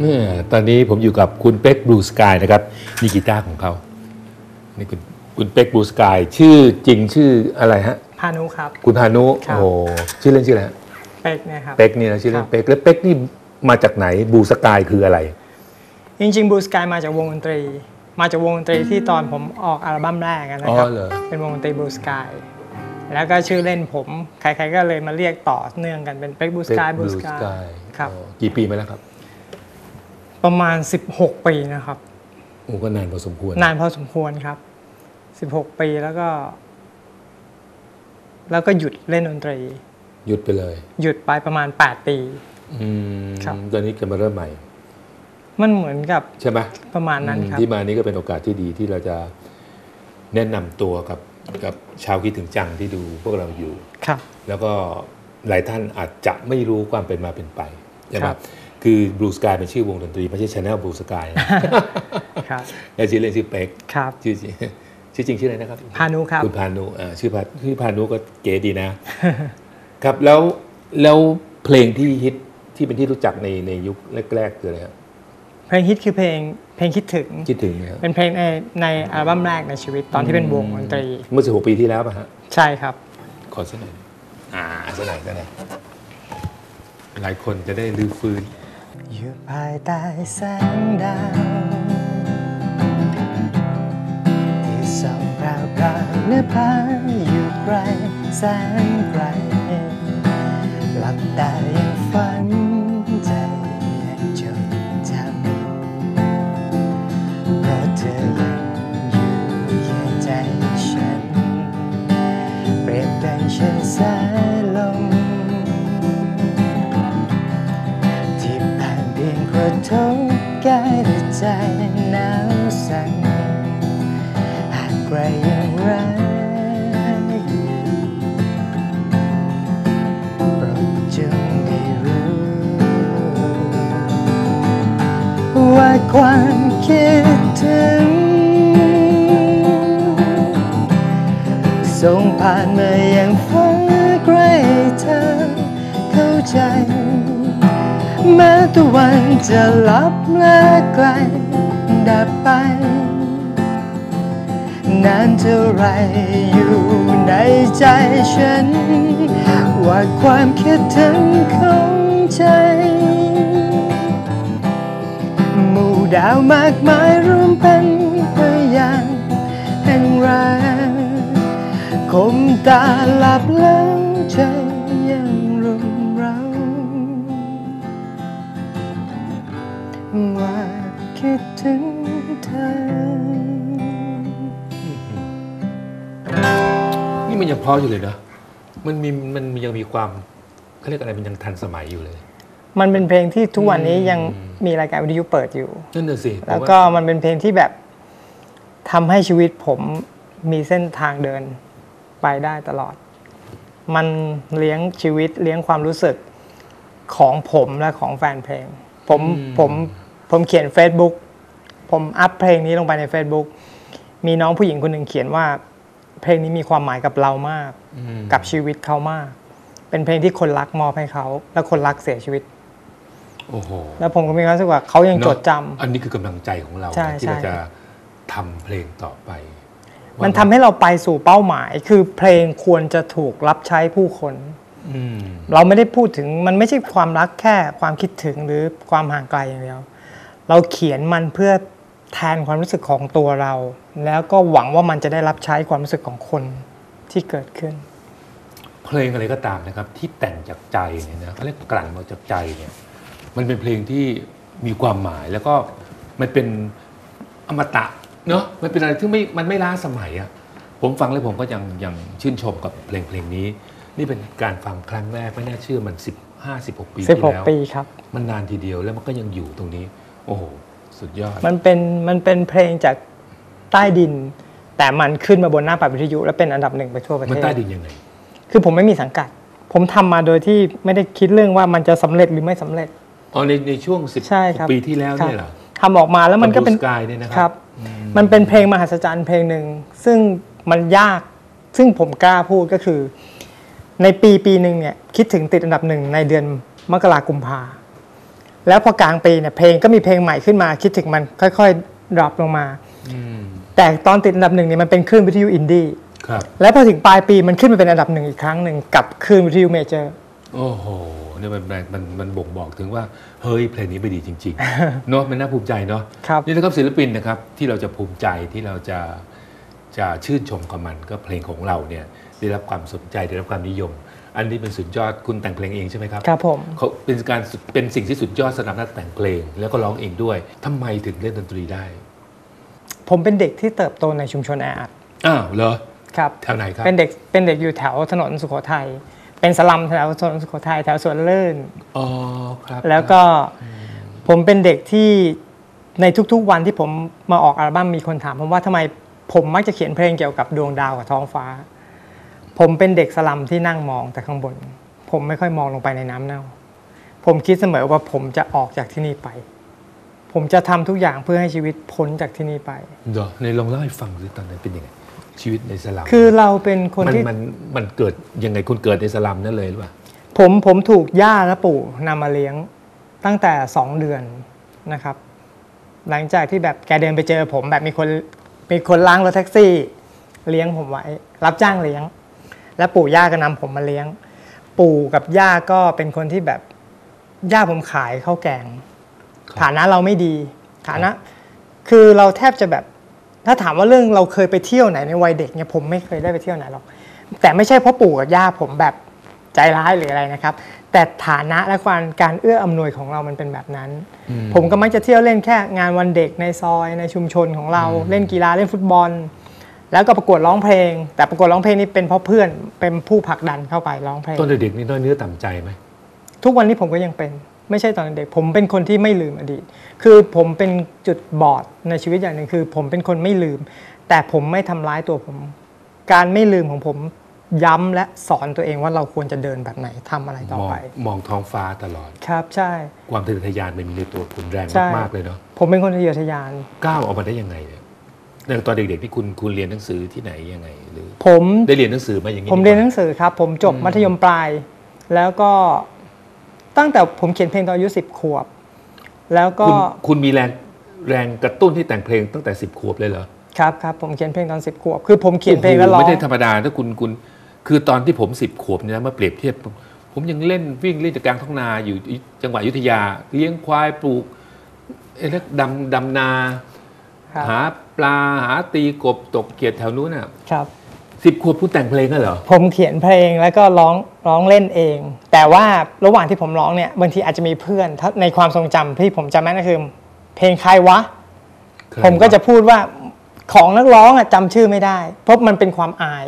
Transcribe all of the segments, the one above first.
เนี่ยตอนนี้ผมอยู่กับคุณเป๊กบลูสกายนะครับนี่กีตาร์ของเขานี่คุณคุณเป๊กบลูสกายชื่อจริงชื่ออะไรฮะพานุครับ คุณฮานุครับ โอ้โหชื่อเล่นชื่ออะไรฮะเป็กเนี่ยครับ เป๊กนี่นะชื่อเล่ครันบเป๊กแล้วเป๊กนี่มาจากไหนบลูสกายคืออะไร จริงๆบูสกายมาจากวงดนตรี มาจากวงดนตรีที่ตอนผมออกอัลบั้มแรกอะนะครัอ๋อเหรอ เป็นวงดนตรีบูสกายแล้วก็ชื่อเล่นผม ใครๆก็เลยมาเรียกต่อเนื่องกันเป็นเป็กบูสกายบูสกาย ครับอ๋อกี่ปีมาแล้วครับ ประมาณ 16 ปีนะครับโอ้ก็นานพอสมควร นานพอสมควรครับ 16 ปีแล้วก็ แล้วก็หยุดเล่นดนตรี หยุดไปเลย หยุดไปประมาณ 8 ปีอืมครับตอนนี้จะมาเริ่มใหม่ มันเหมือนกับใช่ไหมประมาณนั้นครับที่มานี้ก็เป็นโอกาสที่ดีที่เราจะแนะนำตัวกับกับชาวคิดถึงจังที่ดูพวกเราอยู่ครับ แล้วก็หลายท่านอาจจะไม่รู้ความเป็นมาเป็นไป ใช่ไหมครับคือบลูสกายเป็นชื่อวงดนตรีไม่ใช่ชาแนลบลูสกายครับและชื่อเล่นชื่อเป็กครับชื่อจริงชื่อจริงชื่ออะไรนะครับพานุครับคุณพานุอ่าชื่อพาชื่อพานุก็เก๋ดีนะ ครับแล้วแล้วเพลงที่ฮิตที่เป็นที่รู้จักในในยุคแรกๆคืออะไรครับเพลงฮิตคือเพลงเพลงคิดถึงคิดถึงนะครับเป็นเพลงในในอัลบั้มแรกในชีวิตตอนที่เป็นวงดนตรี เมื่อสิบหกปีที่แล้วป่ะฮะใช่ครับ ขอสักหน่อยอ่าสักหน่อยสักหน่อย หลายคนจะได้ลื้อฟื้น อยู่ภายใต้แสงดาวที่ส่องพราวพราวเนื้อผาอยู่ไกลแสนไกลหลับตายังฝันใจยังจดจำเพราะเธอยังอยู่เคียงใจฉัน เปรียบดังเช่นแสาานเพียงกระทกายและใจหนาวสั่นหากไกลอย่างไรโปรดจงได้รู้ ว่าความคิดถึงส่งผ่านมาอย่างฟ้ แม้ตะวันจะลับและไกลดับไป นานเท่าไรอยู่ในใจฉัน ว่าความคิดถึงของใจหมู่ดาวมากมายรวมเป็นพยานแห่งรักคมตาหลับแล้วใจ ถึงเธอ นี่มันยังเพราะอยู่เลยเนอะมันมีมันยังมีความเขาเรียกอะไรมันยังทันสมัยอยู่เลย มันเป็นเพลงที่ทุกวันนี้ยังมีรายการวิทยุเปิดอยู่ นั่นน่ะสิแล้วก็มันเป็นเพลงที่แบบทำให้ชีวิตผมมีเส้นทางเดินไปได้ตลอด มันเลี้ยงชีวิตเลี้ยงความรู้สึกของผมและของแฟนเพลง ผมผมผมเขียน Facebook ผมอัพเพลงนี้ลงไปใน Facebook มีน้องผู้หญิงคนหนึ่งเขียนว่า เพลงนี้มีความหมายกับเรามากอืมกับชีวิตเขามาก เป็นเพลงที่คนรักมอบให้เขา และคนรักเสียชีวิตโอ้โหแล้วผมก็มีความรู้สึกว่าเขายังจดจำเนอะอันนี้คือกำลังใจของเราใช่ที่เราใช่จะทำเพลงต่อไป มันทำให้เราไปสู่เป้าหมาย คือเพลงควรจะถูกรับใช้ผู้คนอืมเราไม่ได้พูดถึงมันไม่ใช่ความรักแค่ความคิดถึงหรือความห่างไกลอย่างเดียว เราเขียนมันเพื่อ แทนความรู้สึกของตัวเรา แล้วก็หวังว่ามันจะได้รับใช้ความรู้สึกของคนที่เกิดขึ้น เพลงอะไรก็ตามนะครับ ที่แต่งจากใจเนี่ยนะเขาเรียกกลั่นมาจากใจเนี่ยมันเป็นเพลงที่มีความหมายแล้วก็มันเป็นอมตะเนาะมันเป็นอะไรที่ไม่มันไม่ล้าสมัยอะผมฟังแล้วผมก็ยังยังชื่นชมกับเพลงเพลงนี้ นี่เป็นการฟังครั้งแรกไม่น่าเชื่อมันสิบห้าสิบหกปีที่แล้ว16 ปีครับ มันนานทีเดียวแล้วมันก็ยังอยู่ตรงนี้ โอ้โห สุดยอด มันเป็นมันเป็นเพลงจากใต้ดิน แต่มันขึ้นมาบนหน้าปัดวิทยุ และเป็นอันดับหนึ่งไปทั่วประเทมันศใต้ดินยังไง คือผมไม่มีสังกัด ผมทำมาโดยที่ไม่ได้คิดเรื่องว่ามันจะสำเร็จหรือไม่สำเร็จอ๋อในในช่วงสิบใช่ครับปีที่แล้วเนี่ยเหรอทำออกมาแล้วมันก็เป็นสกายเนี่ยนะคครัรับ มันเป็นเพลงมหัศจรรย์เพลงหนึ่งซึ่งมันยากซึ่งผมกล้าพูดก็คือ ในปีปีหนึ่งเนี่ยคิดถึงติดอันดับหนึ่งในเดือนมกรากุมภา แล้วพอกลางปีเนี่ยเพลงก็มีเพลงใหม่ขึ้นมาคิดถึงมันค่อยๆดรอปลงมาอืมแต่ตอนติดอันดับหนึ่งเนี่ยมันเป็นคลื่นวิทยุอินดี้ครับแล้วพอถึงปลายปีมันขึ้นมาเป็นอันดับหนึ่งอีกครั้งหนึ่งกับคลื่นวิทยุเมเจอร์โอ้โหเนี่ยมันมันมันมันบ่งบอกถึงว่าเฮ้ยเพลงนี้ไปดีจริงๆเนาะมันน่าภูมิใจเนาะครับนี่นะครับศิลปินนะครับที่เราจะภูมิใจที่เราจะจะชื่นชมกับมันก็เพลงของเราเนี่ย ได้รับความสนใจได้รับความนิยม อันนี้เป็นสุดยอดคุณแต่งเพลงเองใช่ไหมครับครับผมเขาเป็นการเป็นสิ่งที่สุดยอดสำหรับนักแต่งเพลง แล้วก็ร้องเองด้วยทำไมถึงเล่นดนตรีได้ ผมเป็นเด็กที่เติบโตในชุมชนแออัดอ้าวเหรอครับแถวไหนครับเป็นเด็กเป็นเด็กอยู่แถวถนนสุโขทัยเป็นสลัมแถวถนนสุโขทัยแถวสวนลื่นอ๋อครับแล้วก็ผมเป็นเด็กที่ในทุกๆวันที่ผมมาออกอัลบั้มมีคนถามผมว่าทำไมผมมักจะเขียนเพลงเกี่ยวกับดวงดาวกับท้องฟ้า ผมเป็นเด็กสลัมที่นั่งมองแต่ข้างบน ผมไม่ค่อยมองลงไปในน้ำเน่า ผมคิดเสมอว่าผมจะออกจากที่นี่ไป ผมจะทำทุกอย่างเพื่อให้ชีวิตพ้นจากที่นี่ไปเดี๋ยวในลองเล่าให้ฟังสิตอนนั้นเป็นยังไงชีวิตในสลัมคือเราเป็นคนมันที่มันมันเกิดยังไงคุณเกิดในสลัมนั่นเลยหรือเปล่าผมผมถูกย่าและปู่นำมาเลี้ยงตั้งแต่สองเดือนนะครับ หลังจากที่แบบแกเดินไปเจอผมแบบมีคนมีคนล้างรถแท็กซี่ เลี้ยงผมไว้ รับจ้างเลี้ยง แล้วปู่ย่าก็นำผมมาเลี้ยง ปู่กับย่าก็เป็นคนที่แบบย่าผมขายข้าวแกงครับฐานะเราไม่ดี ฐานะ คือเราแทบจะแบบ ถ้าถามว่าเรื่องเราเคยไปเที่ยวไหนในวัยเด็กเนี่ยผมไม่เคยได้ไปเที่ยวไหนหรอก แต่ไม่ใช่เพราะปู่กับย่าผมแบบใจร้ายหรืออะไรนะครับ แต่ฐานะและความการเอื้ออำนวยของเรามันเป็นแบบนั้นอืมผมก็มักจะเที่ยวเล่นแค่งานวันเด็กในซอยในชุมชนของเราเล่นกีฬาเล่นฟุตบอล แล้วก็ประกวดร้องเพลง แต่ประกวดร้องเพลงนี่เป็นเพราะเพื่อนเป็นผู้ผลักดันเข้าไปร้องเพลงตอนเด็กๆนี่น้อยเนื้อต่ำใจไหมทุกวันนี้ผมก็ยังเป็น ไม่ใช่ตอนเด็กผมเป็นคนที่ไม่ลืมอดีต คือผมเป็นจุดบอดในชีวิตอย่างหนึ่งคือ ผมเป็นคนไม่ลืม แต่ผมไม่ทำร้ายตัวผม การไม่ลืมของผมย้ำและสอนตัวเองว่าเราควรจะเดินแบบไหนทำอะไรต่อมองไป มองท้องฟ้าตลอด ครับใช่ ความทะเยอทะยานมันมีในตัวคุณแรงใช่มากๆเลยเนาะผมเป็นคนทะเยอทะยานก้าวออกมาได้ยังไงเนี่ยใน ตอนเด็กๆที่คุณคุณเรียนหนังสือที่ไหนยังไงหรือผมได้เรียนหนังสือมาอย่างนี้ผมเรียนหดีกว่านังสือครับ ผมจบมัธยมปลาย แล้วก็ตั้งแต่ผมเขียนเพลงตอนอายุสิบขวบ แล้วก็คุณคุณมีแรงแรงกระตุ้นที่แต่งเพลงตั้งแต่สิบขวบเลยเหรอครับครับผมเขียนเพลงตอนสิบขวบ คือผมเขียนเพลงแล้วโโหร้องไม่ได้ธรรมดาถ้าคุณคุณคือตอนที่ผมสิบขวบเนี่ยนะมาเปรียบเทียบ ผมยังเล่นวิ่งเล่นจากกลางท้องนาอยู่จังหวัดอยุธยา เลี้ยงควายปลูกเอ๊ะแล้วดำดำนา ครับ หาปลาหาตีกบตกเกียดแถวนู้นน่ะครับ สิบขวบคุณแต่งเพลงกันเหรอ ผมเขียนเพลงแล้วก็ร้องร้องเล่นเอง แต่ว่าระหว่างที่ผมร้องเนี่ยบางทีอาจจะมีเพื่อนถ้าในความทรงจำที่ผมจำแม่นก็คือ เพลงใครวะ ผมก็จะพูดว่าของนักร้องอะจำชื่อไม่ได้ เพราะมันเป็นความอาย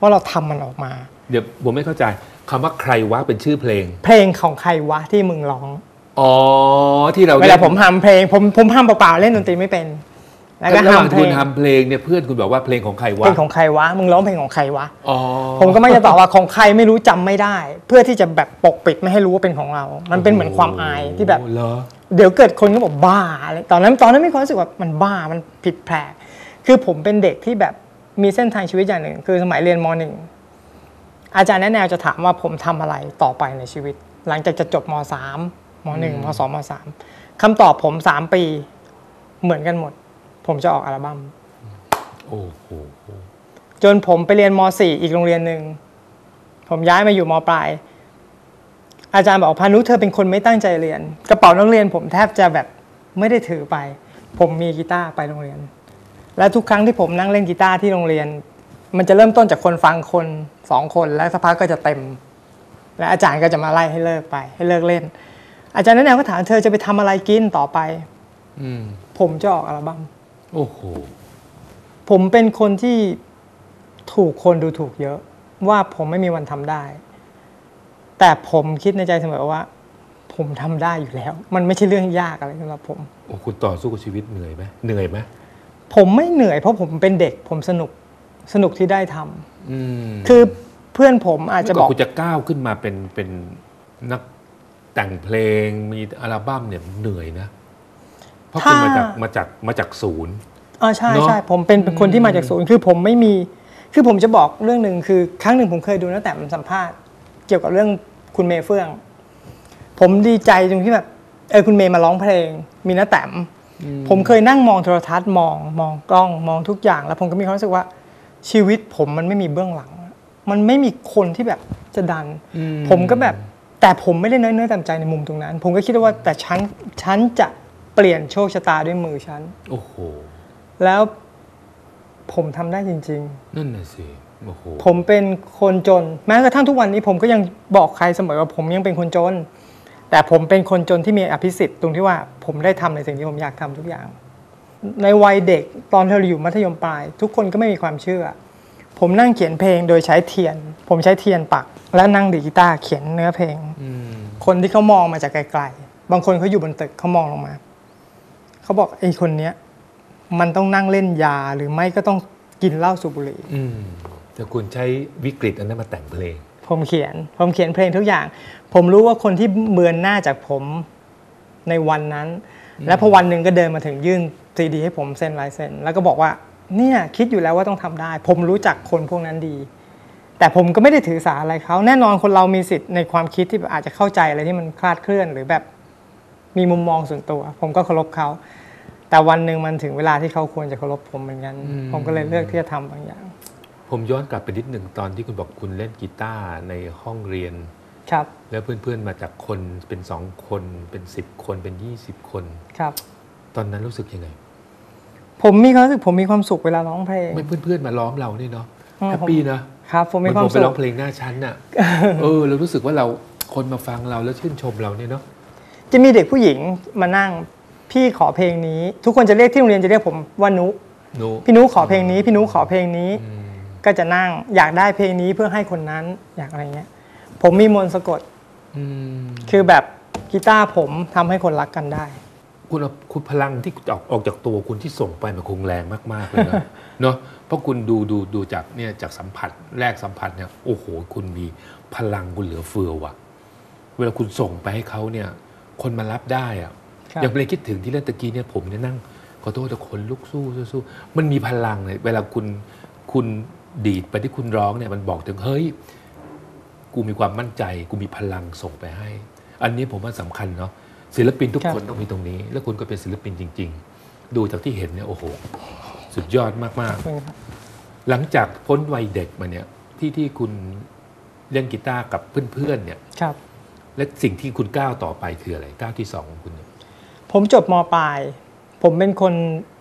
ว่าเราทำมันออกมา เดี๋ยวผมไม่เข้าใจคำว่าใครวะเป็นชื่อเพลง เพลงของใครวะที่มึงร้อง อ๋อที่เราเวลาผมทำเพลงผมผมทำเปล่าๆเล่นดนตรีไม่เป็น แล้วก็ระหว่างทำเพลคุณงทำเพลงเนี่ยเพื่อนคุณบอกว่าเพลงของใครวะเพลงของใครวะมึงร้องเพลงของใครวะ อ๋อ ผมก็ไม่จะตอบว่าของใครไม่รู้จำไม่ได้ เพื่อที่จะแบบปกปิดไม่ให้รู้ว่าเป็นของเรา มันเป็นเหมือนความอายที่แบบโอ้เหรอ เดี๋ยวเกิดคนก็บอกบ้าอะไรตอนนั้นตอนนั้นมีความรู้สึกว่ามันบ้ามันผิดแผกคือผมเป็นเด็กที่แบบมีเส้นทางชีวิตอย่างหนึ่ง คือสมัยเรียนมหนึ่งอาจารย์แนะแนวจะถามว่าผมทำอะไรต่อไปในชีวิต หลังจากจะจบมสามมหนึ่งมสองมสามคำตอบผมสามปีเหมือนกันหมด ผมจะออกอัลบั้มโอ้โหจนผมไปเรียนม .4 อีกโรงเรียนหนึ่งผมย้ายมาอยู่มปลาย อาจารย์บอกพานุเธอเป็นคนไม่ตั้งใจเรียน กระเป๋านักเรียนผมแทบจะแบบไม่ได้ถือไป ผมมีกีตาร์ไปโรงเรียน และทุกครั้งที่ผมนั่งเล่นกีตาร์ที่โรงเรียน มันจะเริ่มต้นจากคนฟังคนสองคนและสักพักก็จะเต็ม และอาจารย์ก็จะมาไล่ให้เลิกไป ให้เลิกเล่น อาจารย์แนะแนวก็ถามเธอจะไปทำอะไรกินต่อไป อืมผมจะออกอัลบั้ม โอ้โหผมเป็นคนที่ถูกคนดูถูกเยอะ ว่าผมไม่มีวันทำได้ แต่ผมคิดในใจเสมอว่า ผมทำได้อยู่แล้ว มันไม่ใช่เรื่องยากอะไรสำหรับผมโอ้คุณต่อสู้กับชีวิตเหนื่อยไหมเหนื่อยไหมผมไม่เหนื่อยเพราะผมเป็นเด็ก ผมสนุกสนุกที่ได้ทำอืมคือเพื่อนผมอาจจะจะบบออกกคุณจะก้าวขึ้นมาเป็นเป็นนักแต่งเพลงมีอัลบั้มเนี่ยเหนื่อยนะ เพราะคุณมาจากมาจากมาจากศูนย์อ๋อใช่เนอะใช่ผมเป็นเป็นคนที่มาจากศูนย์คือผมไม่มี คือผมจะบอกเรื่องหนึ่งคือ ครั้งหนึ่งผมเคยดูนักแต่มันสัมภาษณ์เกี่ยวกับเรื่องคุณเมย์เฟื่อง ผมดีใจตรงที่แบบเออคุณเมย์มาร้องเพลง มีน้าแต้มผมเคยนั่งมองโทรทัศน์มองมองกล้องมองทุกอย่าง แล้วผมก็มีความรู้สึกว่าชีวิตผมมันไม่มีเบื้องหลัง มันไม่มีคนที่แบบจะดันอืมผมก็แบบแต่ผมไม่ได้เนื้อเนื้อต่ำใจในมุมตรงนั้น ผมก็คิดว่าแต่ฉันฉันจะ เปลี่ยนโชคชะตาด้วยมือฉัน โอ้โห แล้วผมทำได้จริง นั่นน่ะสิโอ้โหๆ ผมเป็นคนจน แม้กระทั่งทุกวันนี้ผมก็ยังบอกใครเสมอว่าผมยังเป็นคนจน แต่ผมเป็นคนจนที่มีอภิสิทธิ์ตรงที่ว่าผมได้ทำในสิ่งที่ผมอยากทำทุกอย่าง ในวัยเด็กตอนที่เราอยู่มัธยมปลาย ทุกคนก็ไม่มีความเชื่อ ผมนั่งเขียนเพลงโดยใช้เทียน ผมใช้เทียนปัก และนั่งดีดกีตาร์เขียนเนื้อเพลง อืมคนที่เขามองมาจากไกลๆ บางคนเขาอยู่บนตึกเขามองลงมา เขาบอกไอ้คนเนี้ยมันต้องนั่งเล่นยาหรือไม่ก็ต้องกินเหล้าสูบบุหรี่อืมแต่คุณใช้วิกฤตอันนั้นมาแต่งเพลง ผมเขียน ผมเขียนเพลงทุกอย่าง ผมรู้ว่าคนที่เบือนหน้าจากผมในวันนั้น และพอวันหนึ่งก็เดินมาถึงยื่นซีดีให้ผมเซ็นลายเซ็นแล้วก็บอกว่าเนี่ยคิดอยู่แล้วว่าต้องทำได้ ผมรู้จักคนพวกนั้นดี แต่ผมก็ไม่ได้ถือสาอะไรเขาแน่นอนคนเรามีสิทธิ์ในความคิดที่อาจจะเข้าใจอะไรที่มันคลาดเคลื่อนหรือแบบ มีมุมมองส่วนตัว ผมก็เคารพเขา แต่วันหนึ่งมันถึงเวลาที่เขาควรจะเคารพผมเหมือนกัน อืม ผมก็เลยเลือกที่จะทำบางอย่าง ผมย้อนกลับไปนิดหนึ่งตอนที่คุณบอกคุณเล่นกีตาร์ในห้องเรียน ครับ แล้วเพื่อนๆมาจากคนเป็นสองคนเป็นสิบคนเป็นยี่สิบคน ครับ ตอนนั้นรู้สึกยังไงผมมีความรู้สึกผมมีความสุขเวลาร้องเพลง ไม่เพื่อนๆมาล้อมเราเนี่ยเนาะอืม แฮปปี้นะครับ ผมเหมีนความผมไปสุร้อขงเพลงหน้าชั้นน่ะ เออเรารู้สึกว่าเราคนมาฟังเราแล้วชื่นชมเราเนี่ยเนาะ จะมีเด็กผู้หญิงมานั่ง พี่ขอเพลงนี้ ทุกคนจะเรียกที่โรงเรียนจะเรียกผมว่านุ หนู พี่นุขอเพลงนี้ พี่นุขอเพลงนี้อืมก็จะนั่งอยากได้เพลงนี้เพื่อให้คนนั้นอยากอะไรเงี้ย ผมมีมนต์สะกด อืมคือแบบกีตาร์ผมทำให้คนรักกันได้ คุณเอาคุณพลังที่ออกออกจากตัวคุณที่ส่งไปมันคงแรงมาก ๆ เลยนะ เนาะเพราะคุณดูดูดูจากเนี่ยจากสัมผัสแรกสัมผัสเนี่ยโอ้โห คุณมีพลังคุณเหลือเฟือว่ะ เวลาคุณส่งไปให้เขาเนี่ย คนมารับได้อะครับอย่างเพลงคิดถึงที่เล่นตะกี้เนี่ยผมเนี่ยนั่งขอโทษแต่คนลุกสู้สู้สู้มันมีพลังเลยเวลาคุณคุณดีดไปที่คุณร้องเนี่ยมันบอกถึงเฮ้ยกูมีความมั่นใจ กูมีพลังส่งไปให้ อันนี้ผมว่าสำคัญเนาะศิลปินทุกครับคนต้องมีตรงนี้ แล้วคุณก็เป็นศิลปินจริง ๆ ดูจากที่เห็นเนี่ยโอ้โห สุดยอดมากขอบคุณครับๆหลังจากพ้นวัยเด็กมาเนี่ยที่ที่คุณเล่นกีตาร์กับเพื่อนๆเนี่ยครับ และสิ่งที่คุณก้าวต่อไปคืออะไรก้าวที่สองของคุณเนี่ยผมจบมปลาย ผมเป็นคน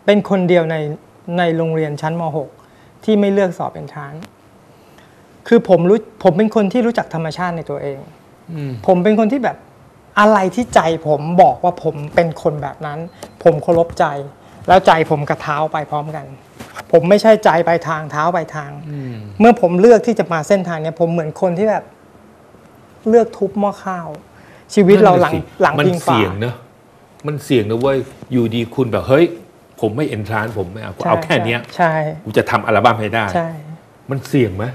เป็นคนเดียวในในโรงเรียนชั้นม .6 ที่ไม่เลือกสอบเป็นทรานซ์คือผมรู้ผมเป็นคนที่รู้จักธรรมชาติในตัวเองอืมผมเป็นคนที่แบบอะไรที่ใจผมบอกว่าผมเป็นคนแบบนั้น ผมเคารพใจ แล้วใจผมกับเท้าไปพร้อมกัน ผมไม่ใช่ใจไปทางเท้าไปทางอืมเมื่อผมเลือกที่จะมาเส้นทางเนี้ยผมเหมือนคนที่แบบ เลือกทุบหม้อข้าว ชีวิตเราหลังนั่นน่ะสิหลังมันพิงฟ้าเสี่ยงเนอะมันเสี่ยงนะเว้ยอยู่ดีคุณแบบเฮ้ย ผมไม่เอนทรานผมไม่เอาใช่เอาแค่เนี้ยใช่กูจะทำอัลบั้มให้ได้ใช่มันเสี่ยงไหม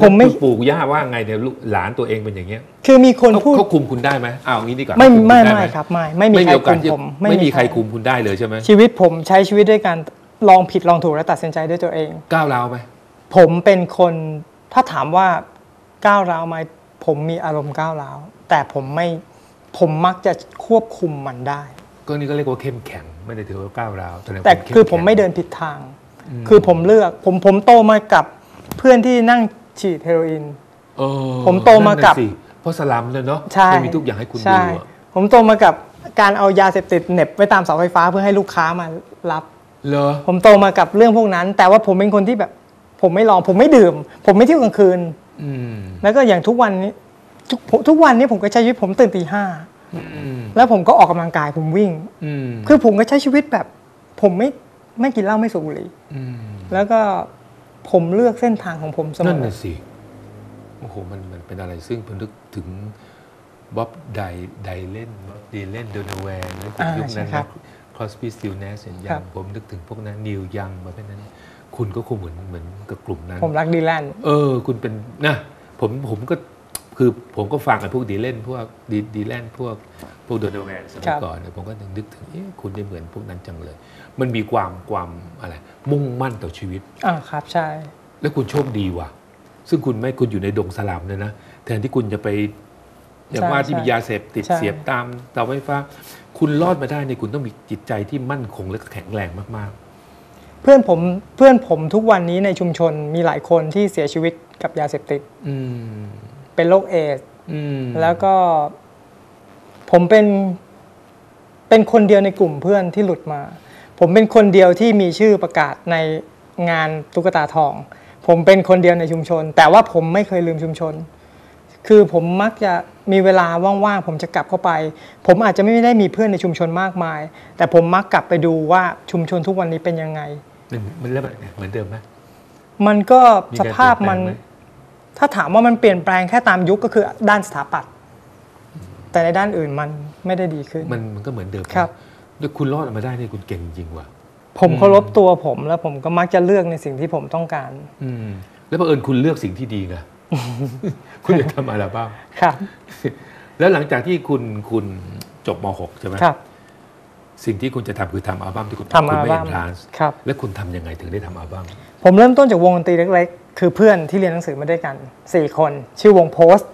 ผมไม่แล้วคุณปู่ย่าว่าไงเนี่ยลูกหลานตัวเองเป็นอย่างเงี้ย คือมีคนเขาพูดเขาคุมคุณได้ไหมเอางี้ดีกว่าไม่เขาคุไม่ณด้ไม่หครับไม่ไม่มีไม่ใครมีโอกาคุสมที่ผมไม่มีใครคุมคุณได้เลยใช่ไหมชีวิตผมใช้ชีวิตด้วยการลองผิดลองถูกและตัดสินใจด้วยตัวเอง ก้าวร้าวไหมผมเป็นคนถ้าถามว่าก้าวร้าวไหม ผมมีอารมณ์ก้าวร้าวแต่ผมไม่ผมมักจะควบคุมมันได้ ก็นี่ก็เรียกว่าเข้มแข็ง ไม่ได้ถือว่าก้าวร้าวแสดงว่าแต่ณเข้คือผมแข็งไม่เดินผิดทางอืมคือผมเลือกผมผมโตมากับเพื่อนที่นั่งฉีดเฮโรอีนเออผมโตมากับนั่นน่ะสิเพราะสลัมเลยเนาะใช่ไม่มีทุกอย่างให้คุณดูใช่อะผมโตมากับการเอายาเสพติดเหน็บไว้ตามเสาไฟฟ้าเพื่อให้ลูกค้ามารับเหรอผมโตมากับเรื่องพวกนั้น แต่ว่าผมเป็นคนที่แบบ ผมไม่ลองผมไม่ดื่ม ผมไม่เที่ยวกลางคืนอืม แล้วก็อย่างทุกวันนี้ทุกทุกวันนี้ผมก็ใช้ชีวิตผมตื่นตีห้าอืมแล้วผมก็ออกกำลังกายผมวิ่งอืมคือผมก็ใช้ชีวิตแบบ ผมไม่ไม่กินเหล้าไม่สูบบุหรี่มแล้วก็ผมเลือกเส้นทางของผมเสมนั่นอน่ะสิโอ้โหมันมันเป็นอะไรซึ่งผมนึกถึงบ๊อบไดไดเล่นดีเล่นโดนแวนนึกถึงอ่ายุคนั้นใช่ครันะบครอสปีสติลเนสเห็นคยัรังบผมนึกถึงพวกนั้นนิวยังมาเป็นนั้น คุณก็คงเหมือนเหมือนกับกลุ่มนั้น ผมรักดีแลนด์เออ คุณเป็นนะผมผมก็คือผมก็ฟังไอ้พวกดีเล่นพวกดีดีแลนพวกพวกโดนแวนสมัยก่อนเนี่ยผมก็นึกถึงเอ๊ะคุณได้เหมือนพวกนั้นจังเลย มันมีความความอะไร มุ่งมั่นต่อชีวิตอ่าครับใช่ แล้วคุณโชคดีว่ะ ซึ่งคุณไม่คุณอยู่ในดงสลามเลยนะแทนที่คุณจะไปอย่างใช่ว่าที่ใช่มียาเสพติดใช่เสียบตามเสาไฟฟ้า คุณรอดมาได้เนี่ยคุณต้องมีจิตใจที่มั่นคงและแข็งแรงมาก เพื่อนผมเพื่อนผมทุกวันนี้ในชุมชนมีหลายคนที่เสียชีวิตกับยาเสพติดๆอืมเป็นโรคเอดส์อืมแล้วก็ ผมเป็น เป็นคนเดียวในกลุ่มเพื่อนที่หลุดมา ผมเป็นคนเดียวที่มีชื่อประกาศในงานตุ๊กตาทอง ผมเป็นคนเดียวในชุมชน แต่ว่าผมไม่เคยลืมชุมชน คือผมมักจะมีเวลาว่างๆผมจะกลับเข้าไป ผมอาจจะไม่ได้มีเพื่อนในชุมชนมากมาย แต่ผมมักกลับไปดูว่าชุมชนทุกวันนี้เป็นยังไง มันมันเริ่มเหมือนเดิมไหมมันก็มีสการภาพมันเปลี่ยนแปลงไหมถ้าถามว่ามันเปลี่ยนแปลงแค่ตามยุคก็คือด้านสถาปัตย์แต่ในด้านอื่นมันไม่ได้ดีขึ้น มันมันก็เหมือนเดิมนะครับแล้วคุณรอดออกมาได้เนี่ยคุณเก่งจริงว่ะผมเคารพตัวผมแล้วผมก็มักจะเลือกในสิ่งที่ผมต้องการ อืมแล้วบังเอิญคุณเลือกสิ่งที่ดีไงคุณจะทำอะไรบ้างครับ แล้วหลังจากที่คุณคุณจบม .6 ใช่ไหมครับ สิ่งที่คุณจะทำคือทำอัลบั้มที่คุณทำคุณอัลไม่บั้เอ็มนทรานส์ครับแล้วคุณทำยังไงถึงได้ทำอัลบั้มผมเริ่มต้นจากวงดนตรีเล็กๆ คือเพื่อนที่เรียนหนังสือมาด้วยกัน 4 คน ชื่อวงโพสต์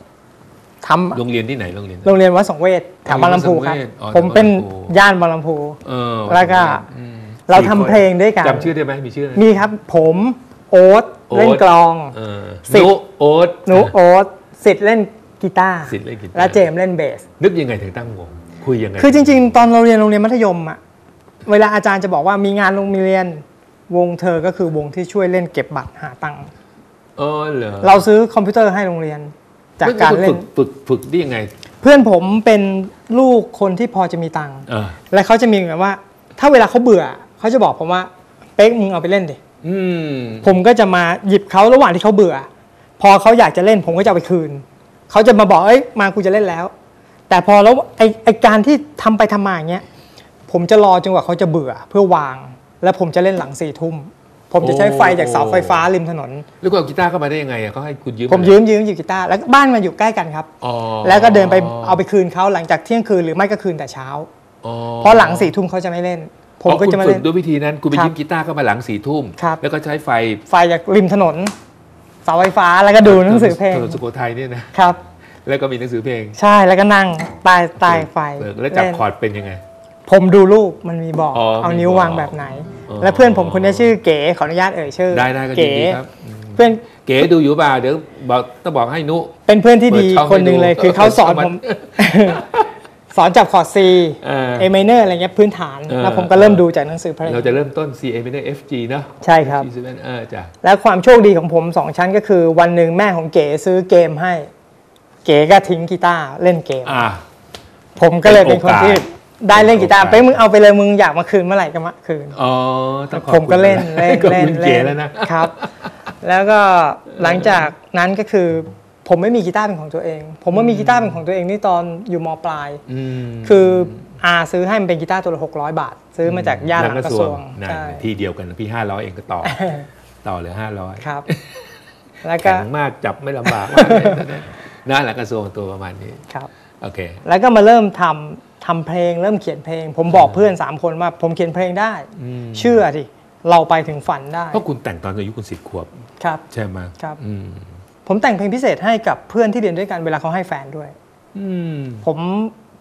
ทำโรงเรียนที่ไหนโรงเรียนโรงเรียนวัดสงเวชแถวบางลำพูครับวัดสงเวชอ๋อผมเป็นแถวบางลำพูย่านบางลำพูเออแล้วก็อืมเราสี่ทำคนเพลงด้วยกันจำชื่อได้ไหมมีชื่ออะไรมีครับ ผมโอ๊ตโอ๊ตเล่นกลองเออสิบนุโอ๊ตหนูโอ๊ตสิทธิ์เล่นกีตาร์สิทธิ์เล่นกีตาร์และเจมส์เล่นเบส นึกยังไงถึงตั้งวง คุยยังไงคือจริง ๆ ตอนเราเรียนโรงเรียนมัธยมอะเวลาอาจารย์จะบอกว่ามีงานโรงเรียนวงเธอก็คือวงที่ช่วยเล่นเก็บบัตรหาตังค์เออเหรอเราซื้อคอมพิวเตอร์ให้โรงเรียน จากการเล่ฝึนกฝึกฝึกได้ยังไง เพื่อนผมเป็นลูกคนที่พอจะมีตังค์เออและเขาจะมีแบบว่า ถ้าเวลาเขาเบื่อเขาจะบอกผมว่าเป๊กมึงเอาไปเล่นดิอืมผมก็จะมาหยิบเขาระหว่างที่เขาเบื่อ พอเขาอยากจะเล่นผมก็จะเอาไปคืนเขาจะมาบอกเอ้ยมากูจะเล่นแล้ว แต่พอแล้วไอไอการที่ทำไปทำมาอย่างเงี้ยผมจะรอจนกว่าเขาจะเบื่อเพื่อวาง แล้วผมจะเล่นหลังสี่ทุ่มผมจะใช้ไฟจากเสาไฟฟ้าริมถนนแล้วก็เอากีตาร์เข้ามาได้ยังไงอะเขาให้คุณยืมผมยืมยืมอยู่กีตาร์แล้วบ้านมันอยู่ใกล้กันครับอ๋อแล้วก็เดินไปเอาไปคืนเขาหลังจากเที่ยงคืนหรือไม่ก็คืนแต่เช้าอ๋อเพราะหลังสี่ทุ่มเขาจะไม่เล่น ผมก็จะมาอ๋อคุณฝึเล่นด้วยวิธีนั้นคุณไปครับยืมกีตาร์เข้ามาหลังสี่ทุ่มครับแล้วก็ใช้ไฟไฟจากริมถนนเสาไฟฟ้าแล้วก็ดูหนังสือเพลงถนนสุโขทัยเนี่ยนะครับ แล้วก็มีหนังสือเพลง ใช่แล้วก็นั่งใต้ใต้ไฟเปิดแล้วจับเล่นคอร์ดเป็นยังไง ผมดูรูปมันมีบอก อ๋อเอามีนิ้วบอกวางแบบไหน อ๋อ และเพื่อนผมคนนี้ชื่อเก๋ขออนุญาตเอ่ยชื่อได้ได้ก็ยิเก๋นดีครับอืมเพื่อนเก๋ดูอยู่เปล่าเดี๋ยวบอกต้องบอกให้นุ เป็นเพื่อนที่ดีเปิดช่องคนหนึ่งให้ดูเลยคือเขาสอนเปิดช่ผองมมันสอนจับคอร์ด C เออ A minor อะไรเงี้ยพื้นฐานเออ แล้วผมก็เริ่มดูจากหนังสือเพลงเราจะเริ่มต้น C A minor F G เนอะ ใช่ครับ G 7เออจ้ะและความโชคดีของผมสองชั้นก็คือ วันหนึ่งแม่ของเก๋ซื้อเกมให้ เก๋ก็ทิ้งกีตาร์เล่นเกม อะผมก็เลยเป็นคนที่เป็นโอกาสได้เล่นกีตาร์เป็นโอกาส เป้มึงเอาไปเลยมึงอยากมาคืนเมื่อไหร่ก็มาคืน อ๋อต้องขอบผมก็เล่นคุณเล่นขอบเล่นคุณเล่เก๋นแล้วนะ ครับ แล้วก็หลังจากนั้นก็คือ ผมไม่มีกีตาร์เป็นของตัวเอง ผมว่ามีกีตาร์เป็นของตัวเองนี่ตอนอยู่มปลาย อืมคืออาซื้อให้มันเป็นกีตาร์ตัวละหกร้อยบาท ซื้อมาจากย่านหลังกระทรวงนั่นใช่ที่เดียวกันพี่ห้าร้อยเองก็ต่อ ต่อเหลือห้าร้อยครับ แล้วก็ แข็งมากจับไม่ลำบากมากเลยตอ นนั้นนั่นแหละกระทรวงตัวประมาณนี้ครับโอเคแล้วก็มาเริ่มทำทำเพลงเริ่มเขียนเพลง ผมบอกเพื่อนสามคนว่าผมเขียนเพลงได้อืมเชื่อดิเราไปถึงฝันได้เพราะคุณแต่งตอนอายุคุณสิบขวบครับใช่ไหมครับอืมผมแต่งเพลงพิเศษให้กับเพื่อนที่เรียนด้วยกันเวลาเขาให้แฟนด้วยอืมผม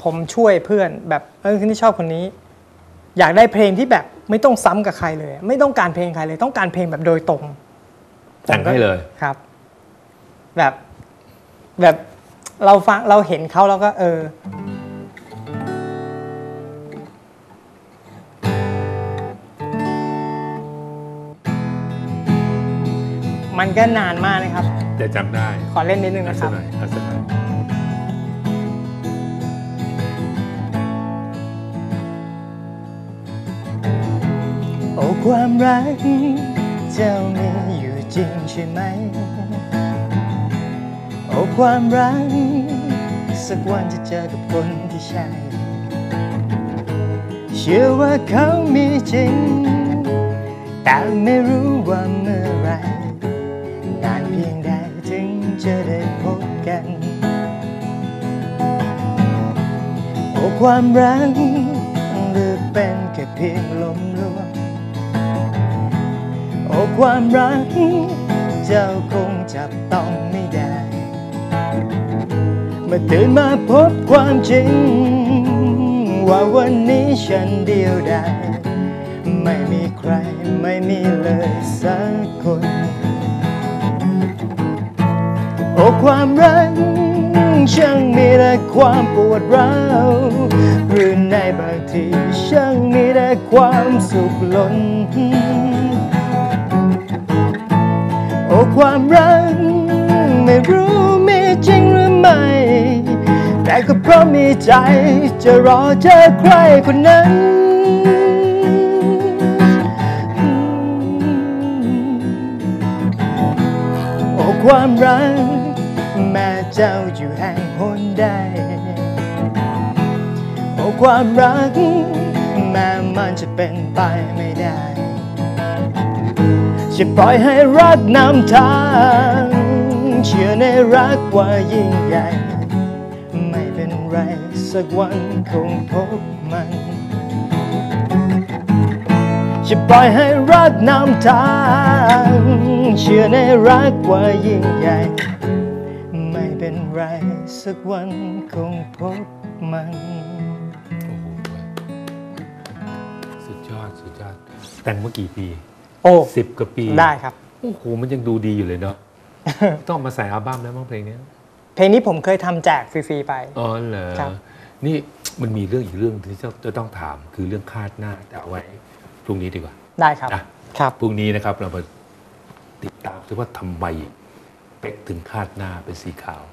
ผมช่วยเพื่อนแบบเออคนที่ชอบคนนี้ อยากได้เพลงที่แบบไม่ต้องซ้ำกับใครเลย ไม่ต้องการเพลงใครเลย ต้องการเพลงแบบโดยตรงแต่งให้เลยครับ แบบ แบบเราฟังเราเห็นเขาแล้วก็เออ มันก็นานมากนะครับ จะจำได้ขอเล่นนิดนึงเอานะคสัรักบหน่อยเอาสักหน่อยโอ้ความรัก เจ้ามีอยู่จริงใช่ไหมโอ้ ความรัก สักวันจะเจอกับคนที่ใช่ เชื่อว่าเขามีจริง แต่ไม่รู้ว่าเมื่อไหรนานเพียงใดถึงจะได้พบกัน โอ้ความรักหรือเป็นแค่เพียงลมลวงโอ้ความรัก เจ้าคงจับต้องไม่ได้ มื่อตื่นมาพบความจริง ว่าวันนี้ฉันเดียวดายไม่มีใครไม่มีเลยสักคน โอ้ความรักช่างมีแต่ความปวดร้าวหรือในบางทีช่างมีแต่ความสุขล้น โอ้ความรัก แต่ก็เพราะมีใจ จะรอเจอใครคนนั้น โอ้ความรัก แม่เจ้าอยู่แห่งหนใด โอ้ความรัก แม้มันจะเป็นไปไม่ได้ จะปล่อยให้รักนำทาง เชื่อในรักว่ายิ่งใหญ่ สักวันคงพบมันจะปล่อยให้รักนำทาง เชื่อในรักว่ายิ่งใหญ่ ไม่เป็นไรสักวันคงพบมันโอ้โหสุดยอดสุดยอด แต่งเมื่อกี่ปีโอ้สิบกว่าปีได้ครับ โอ้โหมันยังดูดีอยู่เลยเนาะต้องมาใส่อัลบั้มแล้วมั้งเพลงเนี้ยเพลงนี้ผมเคยทำแจกฟรีๆไป อ๋อเหรอครับ นี่มันมีเรื่องอีกเรื่องที่จะจะต้องถามคือเรื่องคาดหน้าแต่เอาไว้พรุ่งนี้ดีกว่าได้ครับอะครับพรุ่งนี้นะครับเรามาติดตามดูว่าทำไมเป็กถึงคาดหน้าเป็นสีขาว